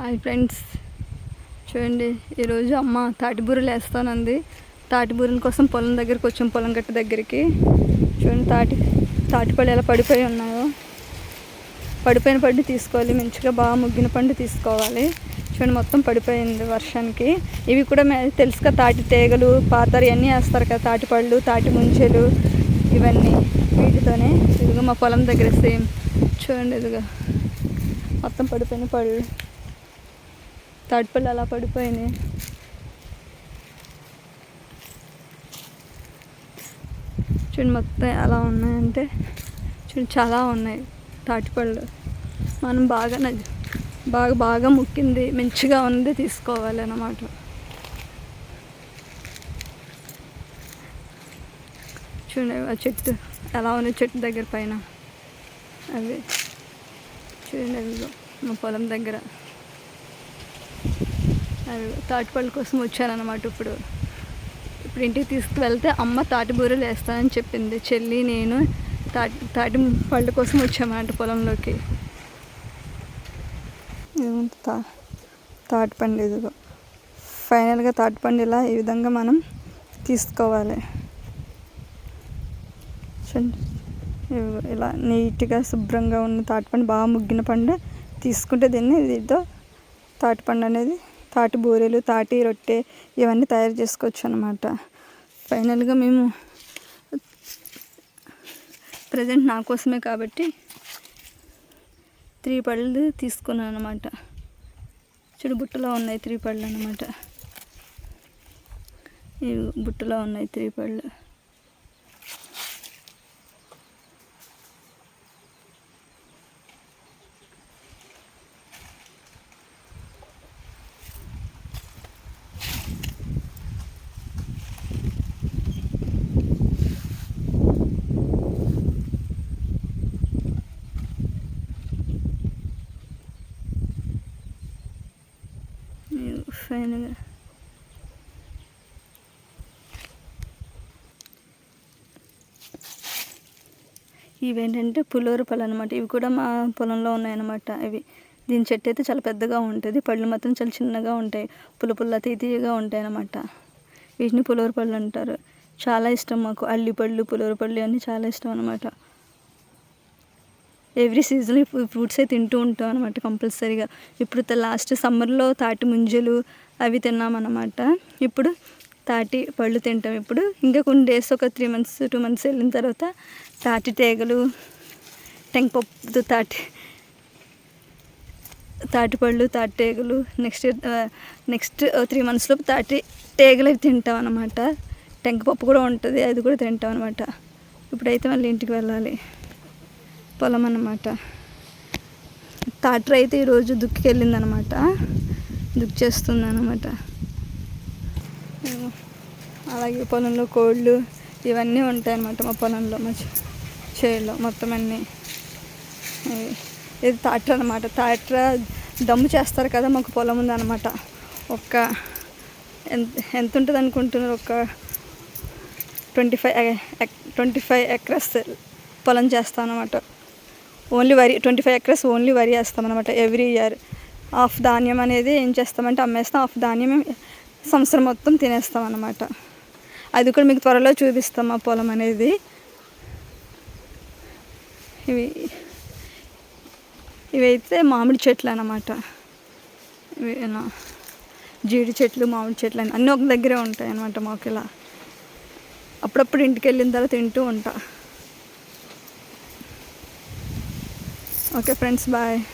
Hi friends. చూడండి ఈరోజు అమ్మ తాటిబూరలు వేస్తానంది. తాటిబూరల కోసం పొలం దగ్గరికి వచ్చాం పొలం గట్ట దగ్గరికి. చూడండి తాటి తాటిపళ్ళు ఎలా పడిపోయి ఉన్నాయో. పడిపోయిన పండు తీసుకోవాలి మంచిగా బాగా ముగ్గిన పండు తీసుకోవాలి. చూడండి మొత్తం పడిపోయింది వర్షానికి. ఇవి కూడా మే తెలుసు కదా తాటి తీగలు పాతరు ఇవన్నీ వేస్తారు కదా తాటిపళ్ళు తాటి ముంచెలు ఇవన్నీ వీటితోనే. ఇదిగో మా పొలం దగ్గర సేమ్. చూడండి ఇదిగో. మొత్తం పడిపోయిన పళ్ళు. తాటిపళ్ళు అలా పడిపోయినాయి. చూడండి మొత్తం ఎలా ఉన్నాయంటే చూడండి చాలా ఉన్నాయి తాటిపళ్ళు. మనం బాగా నది బాగా బాగా ముక్కింది మంచిగా ఉంది తీసుకోవాలి అన్నమాట చూడండి ఆ చెట్టు ఎలా ఉంది చెట్టు దగ్గర పైన. అవి చూడండి అవి మా పొలం దగ్గర. తాటిపళ్ళు కోసం వచ్చానన్నమాట ఇప్పుడు. ఇప్పుడు ఇంటికి తీసుకువెళ్తే అమ్మ తాటి బూరెలు వేస్తానని చెప్పింది. చెల్లి నేను తాటి తాటి పళ్ళ కోసం వచ్చామన్నమాట పొలంలోకి. తా తాటిపండు ఇదిగో. ఫైనల్గా తాటిపండు ఇలా ఈ విధంగా మనం తీసుకోవాలి. ఇలా నీట్గా శుభ్రంగా ఉన్న తాటిపండు బాగా ముగ్గిన పండు తీసుకుంటే దీన్ని దీంతో తాటిపండు అనేది తాటి బూరెలు తాటి రొట్టె ఇవన్నీ తయారు చేసుకోవచ్చు అనమాట ఫైనల్గా మేము ప్రజెంట్ నా కోసమే కాబట్టి త్రీ పళ్ళు తీసుకున్నాను అనమాట చూడు బుట్టలో ఉన్నాయి త్రీ పళ్ళు అనమాట ఇవి బుట్టలో ఉన్నాయి త్రీ పళ్ళు. ఫైనల్గా ఇవేంటంటే పులోరు పళ్ళు అనమాట ఇవి కూడా మా పొలంలో ఉన్నాయన్నమాట. ఇవి దీని చెట్టు అయితే చాలా పెద్దగా ఉంటుంది. పళ్ళు మాత్రం చాలా చిన్నగా ఉంటాయి. పుల్ల పుల్ల తీతీయగా ఉంటాయి అన్నమాట. వీటిని పులోరు పళ్ళు అంటారు. చాలా ఇష్టం మాకు. అల్లి పళ్ళు పులోరు పళ్ళు అన్నీ చాలా ఇష్టం అనమాట ఎవ్రీ సీజన్ ఫ్రూట్స్ అయితే తింటూ ఉంటాం అనమాట కంపల్సరీగా. ఇప్పుడు లాస్ట్ సమ్మర్లో తాటి ముంజలు అవి తిన్నామన్నమాట. ఇప్పుడు తాటి పళ్ళు తింటాం ఇప్పుడు. ఇంకా కొన్ని డేస్ ఒక త్రీ మంత్స్ టూ మంత్స్ వెళ్ళిన తర్వాత తాటి తేగలు టెంకపప్పు తాటి తాటిపళ్ళు తాటి తేగలు నెక్స్ట్ నెక్స్ట్ త్రీ మంత్స్లో తాటి తేగలు అవి తింటాం అనమాట టెంకపప్పు కూడా ఉంటుంది అది కూడా తింటాం అనమాట ఇప్పుడైతే మళ్ళీ ఇంటికి వెళ్ళాలి. పొలం అనమాట తాటర్ అయితే ఈరోజు దుక్కి వెళ్ళిందనమాట దుక్కి చేస్తుంది అనమాట అలాగే పొలంలో కోళ్ళు ఇవన్నీ ఉంటాయన్నమాట మా పొలంలో మా చేలో మొత్తం అన్నీ. ఇది తాట్ర అనమాట తాట్ర దమ్ము చేస్తారు కదా మాకు పొలం ఉందన్నమాట. ఒక్క ఎంత ఎంత ఉంటుంది అనుకుంటున్నారు ఒక twenty five twenty five acres పొలం చేస్తాం అనమాట ఓన్లీ వరి ట్వంటీ ఫైవ్ ఎకరస్ ఓన్లీ వరి వేస్తాం అనమాట ఎవ్రీ ఇయర్. హాఫ్ ధాన్యం అనేది ఏం చేస్తామంటే అమ్మేస్తాం హాఫ్ ధాన్యం సంవత్సరం మొత్తం తినేస్తాం అది కూడా మీకు త్వరలో చూపిస్తాం ఆ పొలం అనేది. ఇవి ఇవైతే మామిడి చెట్లు అనమాట ఇవి జీడి చెట్లు మామిడి చెట్లు అని అన్నీ ఒక దగ్గరే ఉంటాయి అనమాట మాకు ఇలా. అప్పుడప్పుడు ఇంటికి వెళ్ళిన తర్వాత తింటూ ఉంటా. Okay friends, bye.